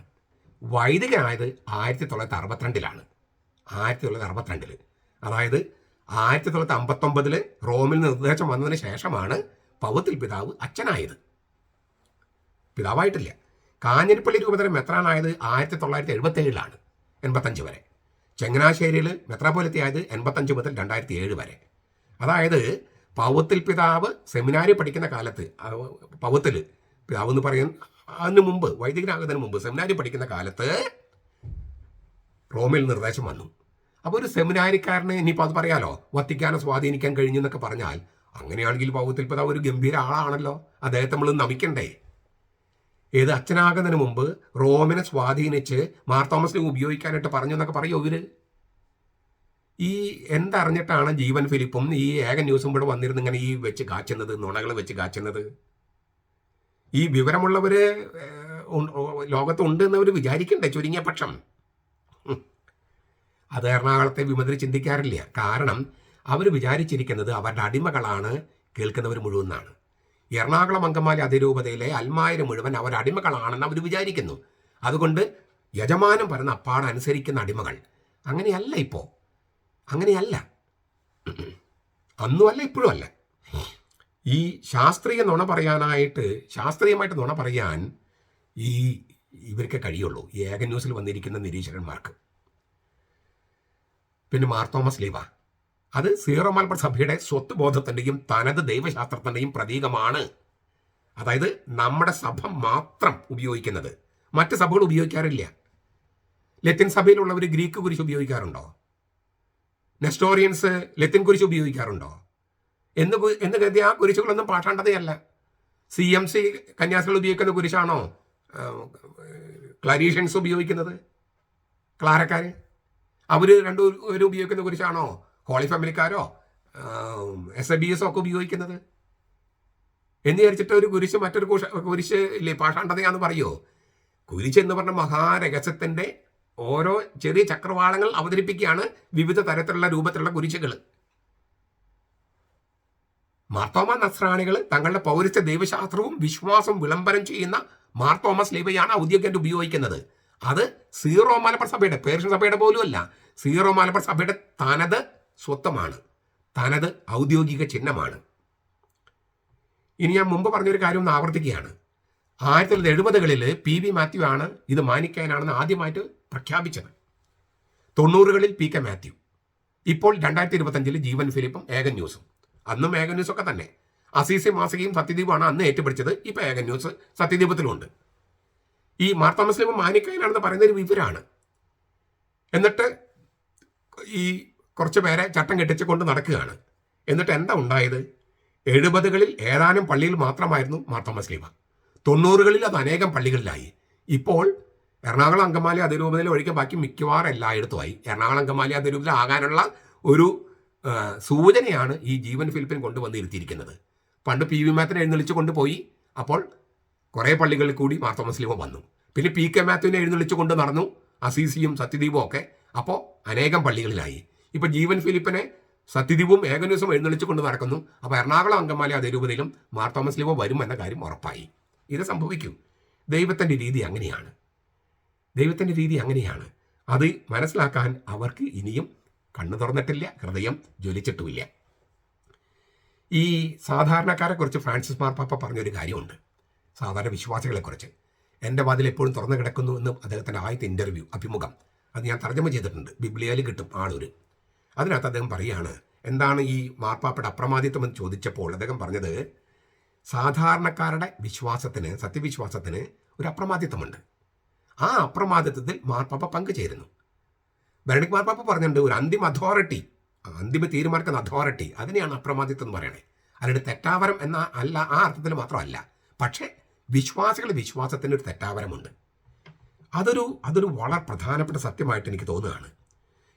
A: വൈദികനായത് ആയിരത്തി തൊള്ളായിരത്തി അറുപത്തിരണ്ടിലാണ് ആയിരത്തി തൊള്ളായിരത്തി അറുപത്തിരണ്ടിൽ അതായത് ആയിരത്തി തൊള്ളായിരത്തി അമ്പത്തൊമ്പതിൽ റോമിൽ നിർദ്ദേശം വന്നതിന് ശേഷമാണ് പൗത്തിൽ പിതാവ് അച്ഛനായത്. പിതാവായിട്ടില്ല. കാഞ്ഞിരപ്പള്ളി രൂപതരം മെത്രാനായത് ആയിരത്തി തൊള്ളായിരത്തി എഴുപത്തി ഏഴിലാണ് എൺപത്തഞ്ച് വരെ. ചങ്ങനാശ്ശേരിയിൽ മെത്രാപോലത്തി ആയത് എൺപത്തഞ്ച് മുതൽ രണ്ടായിരത്തി ഏഴ് വരെ. അതായത് പൗത്തിൽ പിതാവ് സെമിനാരി പഠിക്കുന്ന കാലത്ത് പൗത്തിൽ പിതാവ് എന്ന് പറയും അതിന് മുമ്പ് വൈദികനാകുന്നതിന് മുമ്പ് സെമിനാരി പഠിക്കുന്ന കാലത്ത് റോമിൽ നിർദ്ദേശം വന്നു. അപ്പോൾ ഒരു സെമിനാരിക്കാരനെ ഇനിയിപ്പോൾ അത് പറയാലോ? വത്തിക്കാനെ സ്വാധീനിക്കാൻ കഴിഞ്ഞു എന്നൊക്കെ പറഞ്ഞാൽ അങ്ങനെയാണെങ്കിൽ പൗത്തിൽ പിതാവ് ഒരു ഗംഭീര ആളാണല്ലോ. അദ്ദേഹത്തെ നമ്മൾ നമിക്കണ്ടേ? ഏത് അച്ഛനാകുന്നതിന് മുമ്പ് റോമിനെ സ്വാധീനിച്ച് മാർ മാർത്തോമസിനെ ഉപയോഗിക്കാനായിട്ട് പറഞ്ഞു എന്നൊക്കെ പറയോ ഇവർ? ഈ എന്തറിഞ്ഞിട്ടാണ് ജീവൻ ഫിലിപ്പും ഈ ഏക ന്യൂസും ഇവിടെ വന്നിരുന്ന് ഇങ്ങനെ ഈ വെച്ച് കാച്ചുന്നത് നുണകൾ വെച്ച് കാച്ചുന്നത്? ഈ ഓ- ലോകത്തുണ്ട് എന്നവർ വിചാരിക്കണ്ടേ ചുരുങ്ങിയ പക്ഷം. അത് എറണാകുളത്തെ വിമതർ ചിന്തിക്കാറില്ല. കാരണം അവർ വിചാരിച്ചിരിക്കുന്നത് അവരുടെ അടിമകളാണ് കേൾക്കുന്നവർ മുഴുവനാണ്. എറണാകുളം അങ്കമാലി അതിരൂപതയിലെ അൽമായര് മുഴുവൻ അവർ അടിമകളാണെന്ന് അവർ വിചാരിക്കുന്നു. അതുകൊണ്ട് യജമാനം പറയുന്ന അപ്പാട് അനുസരിക്കുന്ന അടിമകൾ. അങ്ങനെയല്ല ഇപ്പോൾ അങ്ങനെയല്ല. അന്നുമല്ല ഇപ്പോഴും അല്ല ഈ ശാസ്ത്രീയ നുണ പറയാനായിട്ട് ശാസ്ത്രീയമായിട്ട് നുണ പറയാൻ ഈ ഇവർക്ക് കഴിയുള്ളൂ. ഏക ന്യൂസിൽ വന്നിരിക്കുന്ന നിരീക്ഷകന്മാർക്ക്. പിന്നെ മാർത്തോമസ് ലീവ. അത് സീറോ മലബാർ സഭയുടെ സ്വത്ത് ബോധത്തിന്റെയും തനത് ദൈവശാസ്ത്രത്തിന്റെയും പ്രതീകമാണ്. അതായത് നമ്മുടെ സഭ മാത്രം ഉപയോഗിക്കുന്നത്. മറ്റ് സഭകൾ ഉപയോഗിക്കാറില്ല. ലത്തിൻ സഭയിലുള്ളവർ ഗ്രീക്ക് കുരിശ് ഉപയോഗിക്കാറുണ്ടോ? നെസ്റ്റോറിയൻസ് ലത്തിൻ കുരിശ് ഉപയോഗിക്കാറുണ്ടോ? എന്ന് എന്ന് കരുതി ആ കുരിശുകളൊന്നും പാഷാണ്ടതയല്ല സി എം സി കന്യാസികൾ ഉപയോഗിക്കുന്ന കുരിശാണോ? ക്ലരീഷ്യൻസ് ഉപയോഗിക്കുന്നത്? ക്ലാരക്കാർ അവർ രണ്ടു ഒരു ഉപയോഗിക്കുന്ന കുരിശാണോ? ഹോളി ഫാമിലിക്കാരോ എസ് എ ബി എസ് ഒക്കെ ഉപയോഗിക്കുന്നത്? എന്ന് വിചാരിച്ചിട്ട് ഒരു കുരിശ് മറ്റൊരു കുശ കുരിശ് ഇല്ലേ പാഷാണ്ടതയാന്ന് പറയുമോ കുരിശ് എന്ന് പറഞ്ഞ മഹാരഹസ്യത്തിന്റെ ഓരോ ചെറിയ ചക്രവാളങ്ങൾ അവതരിപ്പിക്കുകയാണ് വിവിധ തരത്തിലുള്ള രൂപത്തിലുള്ള കുരിശുകൾ മാർത്തോമ നസ്രാണികൾ തങ്ങളുടെ പൗരസ്ത്യ ദൈവശാസ്ത്രവും വിശ്വാസവും വിളംബരം ചെയ്യുന്ന മാർത്തോമസ് ലീവയാണ് ഔദ്യോഗികമായിട്ട് ഉപയോഗിക്കുന്നത്. അത് സീറോ മലബാർ സഭയുടെ പേർഷ്യൻ സഭയുടെ പോലുമല്ല. സീറോ മലബാർ സഭയുടെ തനത് സ്വത്വമാണ്. തനത് ഔദ്യോഗിക ചിഹ്നമാണ്. ഇനി ഞാൻ മുമ്പ് പറഞ്ഞൊരു കാര്യം ഒന്ന് ആവർത്തിക്കുകയാണ്. ആയിരത്തി തൊള്ളായിരത്തി എഴുപതുകളിൽ പി വി മാത്യു ആണ് ഇത് മാനിക്കാനാണെന്ന് ആദ്യമായിട്ട് പ്രഖ്യാപിച്ചത്. തൊണ്ണൂറുകളിൽ പി കെ മാത്യു. ഇപ്പോൾ രണ്ടായിരത്തി ഇരുപത്തഞ്ചിൽ ജീവൻ ഫിലിപ്പും ഏകൻ ന്യൂസും. അന്നും ഏകൻ ന്യൂസ് ഒക്കെ തന്നെ. അസീസി മാസികയും സത്യദീപുമാണ് അന്ന് ഏറ്റുപിടിച്ചത്. ഇപ്പോൾ ഏകൻ ന്യൂസ് സത്യദീപത്തിലുണ്ട്. ഈ മാർത്താമസ്ലിമ മുസ്ലിം മാനിക്കാനാണെന്ന് പറയുന്നൊരു വിവരമാണ് എന്നിട്ട് ഈ കുറച്ച് പേരെ ചട്ടം കെട്ടിച്ച് കൊണ്ട് നടക്കുകയാണ്. എന്നിട്ട് എന്താ ഉണ്ടായത്? എഴുപതുകളിൽ ഏതാനും പള്ളിയിൽ മാത്രമായിരുന്നു മാർത്തോമ സ്ലീവ തൊണ്ണൂറുകളിൽ അത് അനേകം പള്ളികളിലായി. ഇപ്പോൾ എറണാകുളം അങ്കമാലി അതിരൂപതയിൽ ഒഴികെ ബാക്കി മിക്കവാറും എല്ലായിടത്തുമായി എറണാകുളം അങ്കമാലി അതിരൂപതയിൽ ആകാനുള്ള ഒരു സൂചനയാണ് ഈ ജീവൻ ഫിലിപ്പിൻ കൊണ്ടുവന്നിരുത്തിയിരിക്കുന്നത്. പണ്ട് പി വി മാത്തിനെ എഴുന്നള്ളിച്ച് കൊണ്ടുപോയി. അപ്പോൾ കുറേ പള്ളികളിൽ കൂടി മാർത്തോമ സ്ലീവ വന്നു. പിന്നെ പി കെ മാത്യുവിനെ എഴുന്നള്ളിച്ച് കൊണ്ട് നടന്നു. അസീസിയും സത്യദീപും ഒക്കെ അപ്പോൾ അനേകം പള്ളികളിലായി. ഇപ്പൊ ജീവൻ ഫിലിപ്പിനെ സത്യദീപും ഏകനിവസം എഴുന്നള്ളിച്ചു കൊണ്ട് നടക്കുന്നു. അപ്പോൾ എറണാകുളം അങ്കമാലി അതിരൂപതയിലും മാർത്തോമസ് ലീവ വരും എന്ന കാര്യം ഉറപ്പായി. ഇത് സംഭവിക്കും. ദൈവത്തിന്റെ രീതി അങ്ങനെയാണ്. ദൈവത്തിന്റെ രീതി അങ്ങനെയാണ്. അത് മനസ്സിലാക്കാൻ അവർക്ക് ഇനിയും കണ്ണു തുറന്നിട്ടില്ല ഹൃദയം ജ്വലിച്ചിട്ടുമില്ല. ഈ സാധാരണക്കാരെക്കുറിച്ച് ഫ്രാൻസിസ് മാർപ്പാപ്പ പറഞ്ഞൊരു കാര്യമുണ്ട്. സാധാരണ വിശ്വാസികളെക്കുറിച്ച് എന്റെ വാതിൽ എപ്പോഴും തുറന്നു കിടക്കുന്നു എന്ന് അദ്ദേഹത്തിന്റെ ആദ്യത്തെ ഇന്റർവ്യൂ അഭിമുഖം. അത് ഞാൻ തർജമ ചെയ്തിട്ടുണ്ട്. ബിബ്ലിയയിൽ കിട്ടും ആളൊരു. അതിനകത്ത് അദ്ദേഹം പറയുകയാണ് എന്താണ് ഈ മാർപ്പാപ്പയുടെ അപ്രമാദിത്വം എന്ന് ചോദിച്ചപ്പോൾ അദ്ദേഹം പറഞ്ഞത് സാധാരണക്കാരുടെ വിശ്വാസത്തിന് സത്യവിശ്വാസത്തിന് ഒരു അപ്രമാദിത്വമുണ്ട്. ആ അപ്രമാദിത്വത്തിൽ മാർപ്പാപ്പ പങ്കുചേരുന്നു. ബെനഡിക് മാർപ്പാപ്പ പറഞ്ഞിട്ടുണ്ട് ഒരു അന്തിമ അതോറിറ്റി. അന്തിമ തീരുമാനിക്കുന്ന അതോറിറ്റി അതിനെയാണ് അപ്രമാദിത്വം എന്ന് പറയണേ. അതിന്റെ തെറ്റാവരം എന്ന അല്ല ആ അർത്ഥത്തിൽ മാത്രമല്ല. പക്ഷേ വിശ്വാസികളുടെ വിശ്വാസത്തിന് ഒരു തെറ്റാവരമുണ്ട്. അതൊരു അതൊരു വളരെ പ്രധാനപ്പെട്ട സത്യമായിട്ട് എനിക്ക് തോന്നുകയാണ്.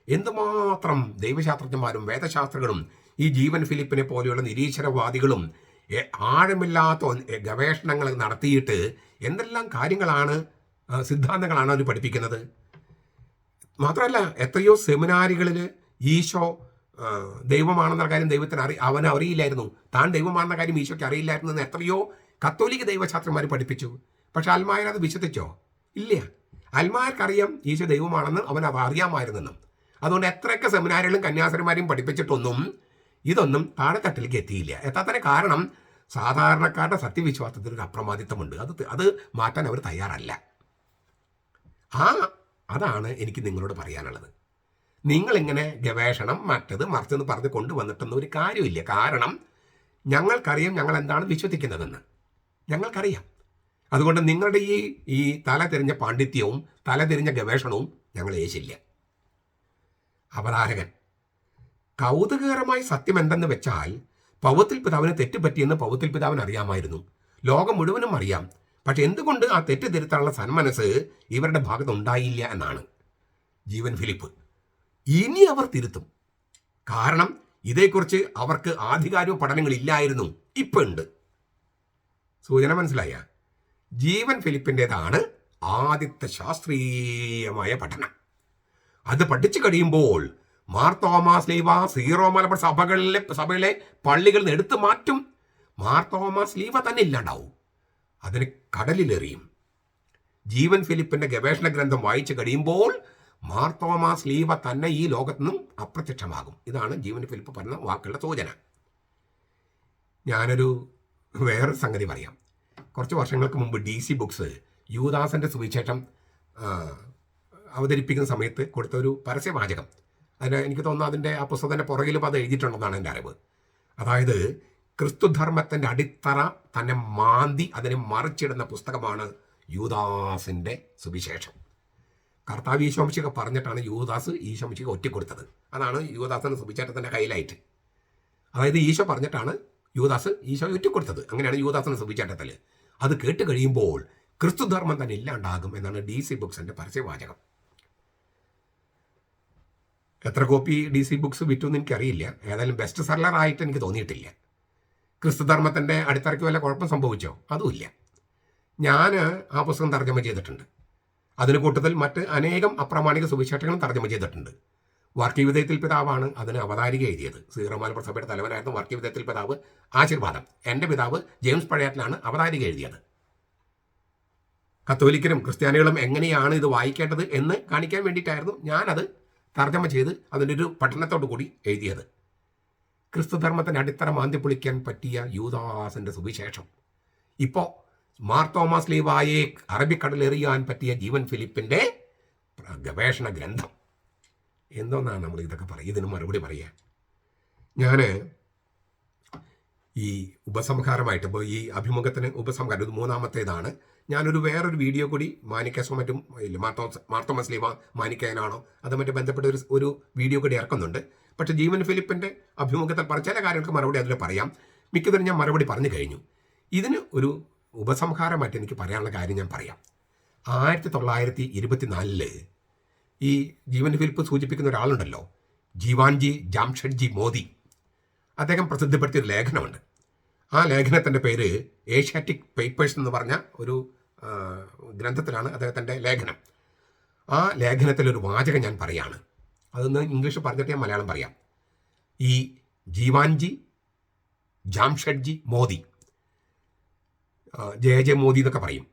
A: എന്തുമാത്രം ദൈവശാസ്ത്രജ്ഞന്മാരും വേദശാസ്ത്രങ്ങളും ഈ ജീവൻ ഫിലിപ്പിനെ പോലെയുള്ള നിരീശ്വരവാദികളും ആഴമില്ലാത്ത ഗവേഷണങ്ങൾ നടത്തിയിട്ട് എന്തെല്ലാം കാര്യങ്ങളാണ് സിദ്ധാന്തങ്ങളാണ് അവർ പഠിപ്പിക്കുന്നത്? മാത്രമല്ല എത്രയോ സെമിനാറുകളിൽ ഈശോ ദൈവമാണെന്ന കാര്യം ദൈവത്തിന് അറി അവന് അറിയില്ലായിരുന്നു. താൻ ദൈവമാണെന്ന കാര്യം ഈശോയ്ക്ക് അറിയില്ലായിരുന്നു എന്ന് എത്രയോ കത്തോലിക്ക ദൈവശാസ്ത്രന്മാർ പഠിപ്പിച്ചു. പക്ഷെ അത് വിശ്വസിച്ചോ? ഇല്ല. അൽമായർക്കറിയാം ഈശോ ദൈവമാണെന്ന് അവൻ അത് അറിയാമായിരുന്നെന്നും. അതുകൊണ്ട് എത്രയൊക്കെ സെമിനാറുകളും കന്യാസന്മാരെയും പഠിപ്പിച്ചിട്ടൊന്നും ഇതൊന്നും താഴെത്തട്ടിലേക്ക് എത്തിയില്ല. എത്താത്തതിന് കാരണം സാധാരണക്കാരുടെ സത്യവിശ്വാസത്തിൽ ഒരു അപ്രമാദിത്വമുണ്ട്. അത് അത് മാറ്റാൻ അവർ തയ്യാറല്ല. ആ അതാണ് എനിക്ക് നിങ്ങളോട് പറയാനുള്ളത്. നിങ്ങളിങ്ങനെ ഗവേഷണം മറ്റത് മറിച്ചെന്ന് പറഞ്ഞ് കൊണ്ടുവന്നിട്ടൊന്നും ഒരു കാര്യമില്ല. കാരണം ഞങ്ങൾക്കറിയാം ഞങ്ങൾ എന്താണ് വിശ്വസിക്കുന്നതെന്ന്. ഞങ്ങൾക്കറിയാം. അതുകൊണ്ട് നിങ്ങളുടെ ഈ ഈ തല തിരിഞ്ഞ പാണ്ഡിത്യവും തല തിരിഞ്ഞ ഗവേഷണവും ഞങ്ങൾ ഏശില്ല. അപരാഹകൻ കൗതുകകരമായ സത്യം എന്തെന്ന് വെച്ചാൽ പൗവത്തിൽ പിതാവിന് തെറ്റുപറ്റിയെന്ന് പൗവത്തിൽ പിതാവിന് അറിയാമായിരുന്നു. ലോകം മുഴുവനും അറിയാം. പക്ഷെ എന്തുകൊണ്ട് ആ തെറ്റ് തിരുത്താനുള്ള സന്മനസ് ഇവരുടെ ഭാഗത്ത് ഉണ്ടായില്ല എന്നാണ്. ജീവൻ ഫിലിപ്പ്. ഇനി അവർ തിരുത്തും. കാരണം ഇതേക്കുറിച്ച് അവർക്ക് ആധികാരിക പഠനങ്ങളില്ലായിരുന്നു. ഇപ്പം ഉണ്ട്. സൂചന മനസ്സിലായ? ജീവൻ ഫിലിപ്പിന്റെതാണ് ആദ്യത്തെ ശാസ്ത്രീയമായ പഠനം. അത് പഠിച്ചു കഴിയുമ്പോൾ മാർ തോമസ് ലീവ സീറോ മലബാർ സഭകളിലെ സഭയിലെ പള്ളികളിൽ നിന്ന് എടുത്തു മാറ്റും. മാർ തോമസ് ലീവ തന്നെ ഇല്ലാണ്ടാവും. അതിന് കടലിലെറിയും. ജീവൻ ഫിലിപ്പിന്റെ ഗവേഷണ ഗ്രന്ഥം വായിച്ചു കഴിയുമ്പോൾ മാർ തോമസ് ലീവ തന്നെ ഈ ലോകത്തുനിന്നും അപ്രത്യക്ഷമാകും. ഇതാണ് ജീവൻ ഫിലിപ്പ് പറഞ്ഞ വാക്കുകളുടെ സൂചന. ഞാനൊരു വേറൊരു സംഗതി പറയാം. കുറച്ച് വർഷങ്ങൾക്ക് മുമ്പ് ഡി സി ബുക്സ് യൂദാസന്റെ സുവിശേഷം അവതരിപ്പിക്കുന്ന സമയത്ത് കൊടുത്ത ഒരു പരസ്യവാചകം. അതിന് എനിക്ക് തോന്നുന്നു അതിന്റെ ആ പുസ്തകത്തിന്റെ പുറകിലും അത് എഴുതിയിട്ടുണ്ടെന്നാണ് എന്റെ അറിവ്. അതായത് ക്രിസ്തുധർമ്മത്തിന്റെ അടിത്തറ തന്നെ മാന്തി അതിനെ മറിച്ചിടുന്ന പുസ്തകമാണ് യൂദാസിന്റെ സുവിശേഷം. കർത്താവ് ഈശോംശിക പറഞ്ഞിട്ടാണ് യൂദാസ് ഒറ്റ കൊടുത്തത് അതാണ് യൂദാസിന്റെ സുവിശേഷത്തിന്റെ കയ്യിലായിട്ട് അതായത് ഈശോ പറഞ്ഞിട്ടാണ് യൂദാസ് ഈശോ ഒറ്റക്കൊടുത്തത്. അങ്ങനെയാണ് യുവദാസിനെ സുവിശേഷത്തിൽ അത് കേട്ട് കഴിയുമ്പോൾ ക്രിസ്തുധർമ്മം തന്നെ ഇല്ലാണ്ടാകും എന്നാണ് ഡി സി ബുക്സിന്റെ പരസ്യവാചകം. എത്ര കോപ്പി ഡി സി ബുക്സ് വിറ്റു എന്ന് എനിക്കറിയില്ല. ഏതായാലും ബെസ്റ്റ് സെല്ലർ ആയിട്ട് എനിക്ക് തോന്നിയിട്ടില്ല. ക്രിസ്തുധർമ്മത്തിന്റെ അടിത്തറയ്ക്ക് വല്ല കുഴപ്പം സംഭവിച്ചോ? അതുമില്ല. ഞാൻ ആ പുസ്തകം തർജമ ചെയ്തിട്ടുണ്ട്. അതിന് കൂട്ടത്തിൽ മറ്റ് അനേകം അപ്രാമാണിക സുവിശേഷങ്ങളും തർജമ ചെയ്തിട്ടുണ്ട്. വർഗീയവിധേയത്തിൽ പിതാവാണ് അതിന് അവതാരിക എഴുതിയത്. സീറോ പ്രസഭയുടെ സഭയുടെ തലവനായിരുന്നു വിധേയത്തിൽ പിതാവ് ആശീർവാദം. എന്റെ പിതാവ് ജെയിംസ് പഴയാറ്റിലാണ് അവതാരിക എഴുതിയത്. കത്തോലിക്കരും ക്രിസ്ത്യാനികളും എങ്ങനെയാണ് ഇത് വായിക്കേണ്ടത് എന്ന് കാണിക്കാൻ വേണ്ടിയിട്ടായിരുന്നു ഞാനത് തർജമ ചെയ്ത് അതിന്റെ ഒരു പഠനത്തോടു കൂടി എഴുതിയത്. ക്രിസ്തുധർമ്മത്തിന്റെ അടിത്തറ മാന്തി പൊളിക്കാൻ പറ്റിയ യൂദാസിന്റെ സുവിശേഷം. ഇപ്പോൾ മാർ തോമസ് ലീവായെ അറബിക്കടലെറിയാൻ പറ്റിയ ജീവൻ ഫിലിപ്പിന്റെ ഗവേഷണ ഗ്രന്ഥം. എന്തോന്നാണ് നമ്മൾ ഇതൊക്കെ പറയുക? ഇതിന് മറുപടി പറയുക. ഞാൻ ഈ ഉപസംഹാരമായിട്ട് ഇപ്പോൾ ഈ അഭിമുഖത്തിന് ഉപസംഹാരം ഇത് മൂന്നാമത്തേതാണ്. ഞാനൊരു വേറൊരു വീഡിയോ കൂടി മാനിക്കാസോ മറ്റും ഇല്ല മാർത്തോ മാർത്തോ മസ്ലീമ മാനിക്കാനാണോ അതുമായിട്ട് ബന്ധപ്പെട്ട ഒരു ഒരു വീഡിയോ കൂടി ഇറക്കുന്നുണ്ട്. പക്ഷേ ജീവൻ ഫിലിപ്പിന്റെ അഭിമുഖത്തിൽ പറഞ്ഞ ചില കാര്യങ്ങൾക്ക് മറുപടി അതിൽ പറയാം. മിക്കതിനും ഞാൻ മറുപടി പറഞ്ഞു കഴിഞ്ഞു. ഇതിന് ഒരു ഉപസംഹാരമായിട്ട് എനിക്ക് പറയാനുള്ള കാര്യം ഞാൻ പറയാം. ആയിരത്തി തൊള്ളായിരത്തി ഇരുപത്തിനാലിൽ ഈ ജീവൻ ഫിലിപ്പ് സൂചിപ്പിക്കുന്ന ഒരാളുണ്ടല്ലോ. ജീവാൻജി ജാംഷഡ്ജി മോദി. അദ്ദേഹം പ്രസിദ്ധപ്പെടുത്തിയ ഒരു ലേഖനമുണ്ട്. ആ ലേഖനത്തിന്റെ പേര് ഏഷ്യാറ്റിക് പേപ്പേഴ്സ് എന്ന് പറഞ്ഞ ഒരു ഗ്രന്ഥത്തിലാണ് അദ്ദേഹത്തിന്റെ ലേഖനം. ആ ലേഖനത്തിലൊരു വാചകം ഞാൻ പറയാണ്. അതൊന്ന് ഇംഗ്ലീഷ് പറഞ്ഞിട്ട് ഞാൻ മലയാളം പറയാം. ഈ ജീവാൻജി ജാംഷഡ്ജി മോദി. ജയ ജെ മോദി എന്നൊക്കെ പറയും.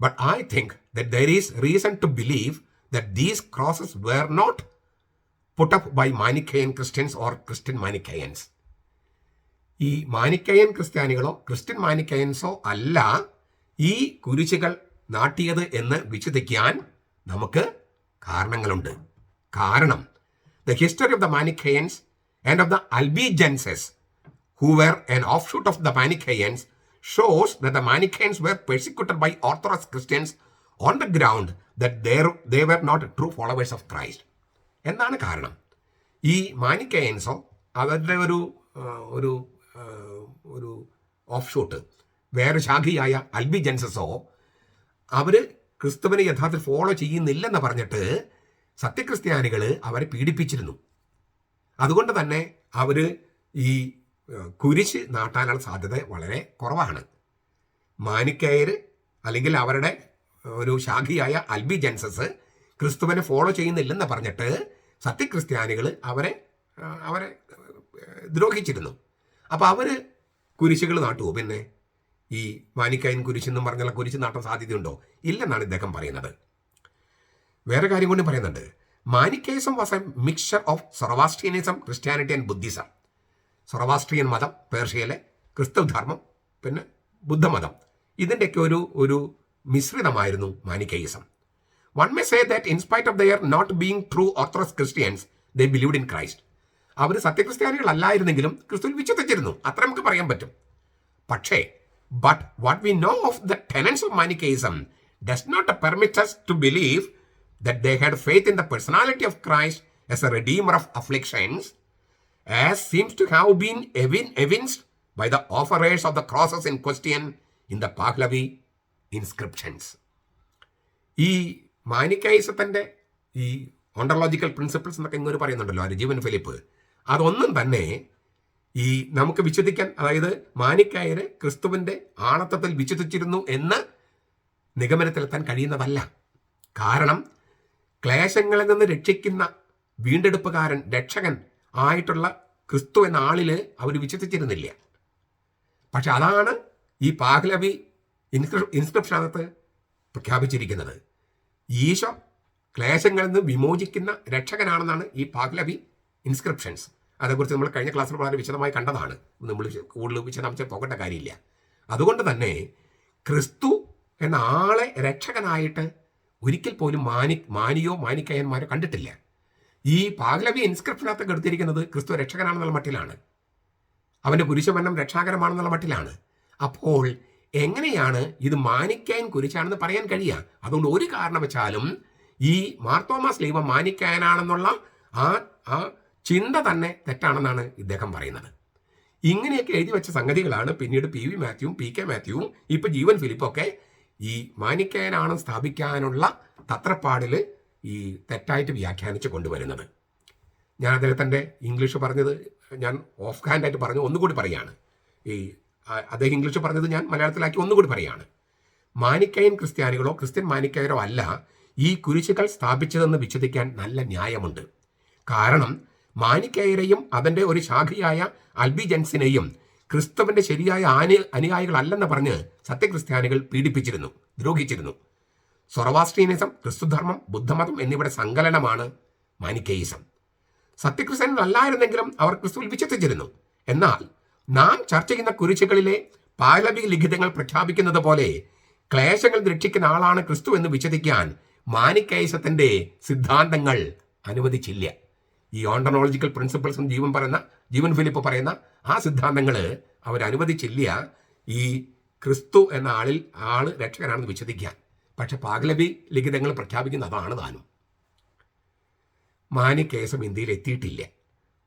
A: But I think that there is reason to believe that these crosses were not put up by Manichaean Christians or Christian Manichaeans ഈ മാനിക്കയൻ ക്രിസ്ത്യാനികളോ ക്രിസ്ത്യൻ മാനിക്കയൻസോ അല്ല ഈ കുരിശുകൾ നാട്ടിയത് എന്ന് വിശദിക്കാൻ നമുക്ക് കാരണങ്ങളുണ്ട്. കാരണം the history of the Manichaeans and of the Albigenses who were an offshoot of the Manichaeans shows the Manichaeans were persecuted by orthodox Christians on the ground they, they were not true followers of Christ. എന്താണ് കാരണം. ഈ മാനിക്കയൻസോ അവരുടെ ഒരു ഒരു ഒരു of shoot വേറെ ശാഖിയായ അൽബി ജെൻസസോ അവർ ക്രിസ്തുവിനെ യഥാർത്ഥത്തിൽ ഫോളോ ചെയ്യുന്നില്ലെന്ന് പറഞ്ഞിട്ട് സത്യക്രിസ്ത്യാനികൾ അവരെ പീഡിപ്പിച്ചിരുന്നു. അതുകൊണ്ട് തന്നെ അവർ ഈ കുരിശ് നാട്ടാനുള്ള സാധ്യത വളരെ കുറവാണ്. മാനിക്കയർ അല്ലെങ്കിൽ അവരുടെ ഒരു ശാഖിയായ അൽബി ജൻസസ് ക്രിസ്തുവിനെ ഫോളോ ചെയ്യുന്നില്ലെന്ന് പറഞ്ഞിട്ട് സത്യക്രിസ്ത്യാനികൾ അവരെ അവരെ ദ്രോഹിച്ചിരുന്നു. അപ്പോൾ അവർ കുരിശുകൾ നാട്ടുമോ പിന്നെ ഈ വാനിക്കൈൻ കുരിശെന്നും പറഞ്ഞുള്ള കുരിശ് നാട്ടാൻ സാധ്യതയുണ്ടോ? ഇല്ലെന്നാണ് ഇദ്ദേഹം പറയുന്നത്. വേറെ കാര്യം കൊണ്ട് പറയുന്നുണ്ട്. Manichaeism was a mixture of Zoroastrianism Christianity and Buddhism Zoroastrian മതം പേർഷ്യയിലെ ക്രിസ്തു ധർമ്മം പിന്നെ ബുദ്ധമതം. ഇതിന്റെയൊക്കെ ഒരു ഒരു മിശ്രിതമായിരുന്നു Manichaeism. One may say that in spite of their not being true orthodox Christians they believed in Christ അവർ സത്യക്രിസ്ത്യാനികളല്ലായിരുന്നെങ്കിലും ക്രിസ്തുവിൽ വിശ്വസിച്ചിരുന്നു. അത്ര നമുക്ക് പറയാൻ പറ്റും. പക്ഷേ but what we know of the tenets of Manichaeism does not permit us to believe that they had faith in the personality of Christ as a redeemer of afflictions, as seems to have been evin- evinced by the offerers of the crosses in question in the Pahlavi inscriptions. ഈ മാനിക്കൈസത്തിന്റെ ഈ ontological principles എന്നൊക്കെ ഇങ്ങനെ പറയുന്നുണ്ടല്ലോ ആര് ജീവൻ Philip. അതൊന്നും തന്നെ ഈ നമുക്ക് വിശ്വസിക്കാൻ അതായത് മാനിക്കായര് ക്രിസ്തുവിന്റെ ആണത്തത്തിൽ വിശ്വസിച്ചിരുന്നു എന്ന് നിഗമനത്തിലെത്താൻ കഴിയുന്നതല്ല. കാരണം ക്ലേശങ്ങളിൽ നിന്ന് രക്ഷിക്കുന്ന വീണ്ടെടുപ്പുകാരൻ രക്ഷകൻ ആയിട്ടുള്ള ക്രിസ്തു എന്ന ആളിൽ അവർ വിശ്വസിച്ചിരുന്നില്ല. പക്ഷെ അതാണ് ഈ പാഹ്ലവി ഇൻസ്ക്രി ഇൻസ്ക്രിപ്ഷനകത്ത് പ്രഖ്യാപിച്ചിരിക്കുന്നത്. ഈശോ ക്ലേശങ്ങളിൽ നിന്ന് വിമോചിക്കുന്ന രക്ഷകനാണെന്നാണ് ഈ പാഗ്ലബി ഇൻസ്ക്രിപ്ഷൻസ്. അതേക്കുറിച്ച് നമ്മൾ കഴിഞ്ഞ ക്ലാസ്സിൽ വളരെ വിശദമായി കണ്ടതാണ്. നമ്മൾ കൂടുതൽ വിശദാംശം പോകേണ്ട കാര്യമില്ല. അതുകൊണ്ട് തന്നെ ക്രിസ്തു എന്ന ആളെ രക്ഷകനായിട്ട് ഒരിക്കൽ പോലും മാനി മാനിയോ മാനിക്കയന്മാരോ കണ്ടിട്ടില്ല. ഈ പാഗ്ലവി ഇൻസ്ക്രിപ്ഷനകത്ത് കെടുത്തിരിക്കുന്നത് ക്രിസ്തു രക്ഷകനാണെന്നുള്ള മട്ടിലാണ്. അവന്റെ പുരുഷമരണം രക്ഷാകരമാണെന്നുള്ള മട്ടിലാണ്. അപ്പോൾ എങ്ങനെയാണ് ഇത് മാനിക്കാൻ കുരിശാണെന്ന് പറയാൻ കഴിയുക അതുകൊണ്ട് ഒരു കാരണവശാലും ഈ മാർത്തോമാസ് സ്ലീവ മാനിക്കാനാണെന്നുള്ള ആ ആ ചിന്ത തന്നെ തെറ്റാണെന്നാണ് ഇദ്ദേഹം പറയുന്നത്. ഇങ്ങനെയൊക്കെ എഴുതി വെച്ച സംഗതികളാണ് പിന്നീട് പി വി മാത്യുവും പി കെ മാത്യുവും ഇപ്പൊ ജീവൻ ഫിലിപ്പൊക്കെ ഈ മാനിക്കാനാണ് സ്ഥാപിക്കാനുള്ള തത്രപ്പാടിൽ ഈ തെറ്റായിട്ട് വ്യാഖ്യാനിച്ച് കൊണ്ടുവരുന്നത്. ഞാൻ അദ്ദേഹത്തിന്റെ ഇംഗ്ലീഷ് പറഞ്ഞത് ഞാൻ ഓഫ് ഹാൻഡായിട്ട് പറഞ്ഞു. ഒന്നുകൂടി പറയാണ്. ഈ അദ്ദേഹം ഇംഗ്ലീഷ് പറഞ്ഞത് ഞാൻ മലയാളത്തിലാക്കി ഒന്നുകൂടി പറയാണ്. മാനിക്കയൻ ക്രിസ്ത്യാനികളോ ക്രിസ്ത്യൻ മാനിക്കയരോ അല്ല ഈ കുരിശുകൾ സ്ഥാപിച്ചതെന്ന് വിച്ഛേദിക്കാൻ നല്ല ന്യായമുണ്ട്. കാരണം മാനിക്കയരെയും അതിന്റെ ഒരു ശാഖയായ അൽബിജൻസിനെയും ക്രിസ്തുവിന്റെ ശരിയായ ആനി അനുയായികളല്ലെന്ന് പറഞ്ഞ് സത്യക്രിസ്ത്യാനികൾ പീഡിപ്പിച്ചിരുന്നു ദ്രോഹിച്ചിരുന്നു. സൊറവാസ്ട്രീനിസം ക്രിസ്തുധർമ്മം ബുദ്ധമതം എന്നിവയുടെ സങ്കലനമാണ് മാനിക്കേയിസം. സത്യക്രിസ്ത്യനല്ലായിരുന്നെങ്കിലും അവർ ക്രിസ്തുവിൽ വിശ്വസിച്ചിരുന്നു. എന്നാൽ നാം ചർച്ച ചെയ്യുന്ന കുരിശുകളിലെ പാലവി ലിഖിതങ്ങൾ പ്രഖ്യാപിക്കുന്നത് പോലെ ക്ലേശങ്ങൾ രക്ഷിക്കുന്ന ആളാണ് ക്രിസ്തു എന്ന് വിശദിക്കാൻ മാനിക്കൈസത്തിന്റെ സിദ്ധാന്തങ്ങൾ അനുവദിച്ചില്ല. ഈ ഓണ്ടനോളജിക്കൽ പ്രിൻസിപ്പിൾസും ജീവൻ പറയുന്ന ജീവൻ ഫിലിപ്പ് പറയുന്ന ആ സിദ്ധാന്തങ്ങൾ അവർ അനുവദിച്ചില്ല. ഈ ക്രിസ്തു എന്ന ആളിൽ ആൾ രക്ഷകനാണെന്ന് വിശദിക്കാൻ. പക്ഷെ പാഗ്ലബി ലിഖിതങ്ങൾ പ്രഖ്യാപിക്കുന്ന അതാണ് താനും. മാനിക്കേസം ഇന്ത്യയിൽ എത്തിയിട്ടില്ല.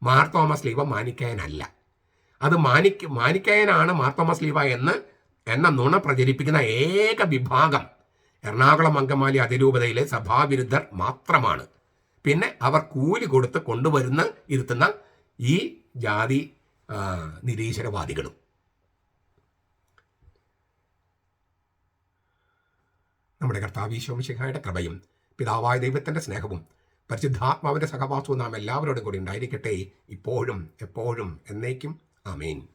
A: മാർ തോമസ് ലീവ മാനിക്കായനല്ല അത് മാനിക്ക മാനിക്കായനാണ് മാർത്തോമ സ്ലീവ ലീവ എന്ന് എന്ന നുണ പ്രചരിപ്പിക്കുന്ന ഏക വിഭാഗം എറണാകുളം അങ്കമാലി അതിരൂപതയിലെ സഭാവിരുദ്ധർ മാത്രമാണ്. പിന്നെ അവർ കൂലി കൊടുത്ത് കൊണ്ടുവരുന്ന ഇരുത്തുന്ന ഈ ജാതി നിരീശ്വരവാദികളും. നമ്മുടെ കർത്താവീശോമിശിഹായുടെ കൃപയും പിതാവായ ദൈവത്തിന്റെ സ്നേഹവും പരിശുദ്ധാത്മാവിന്റെ സഹവാസവും നാം എല്ലാവരോടും കൂടി ഉണ്ടായിരിക്കട്ടെ. ഇപ്പോഴും എപ്പോഴും എന്നേക്കും Amén.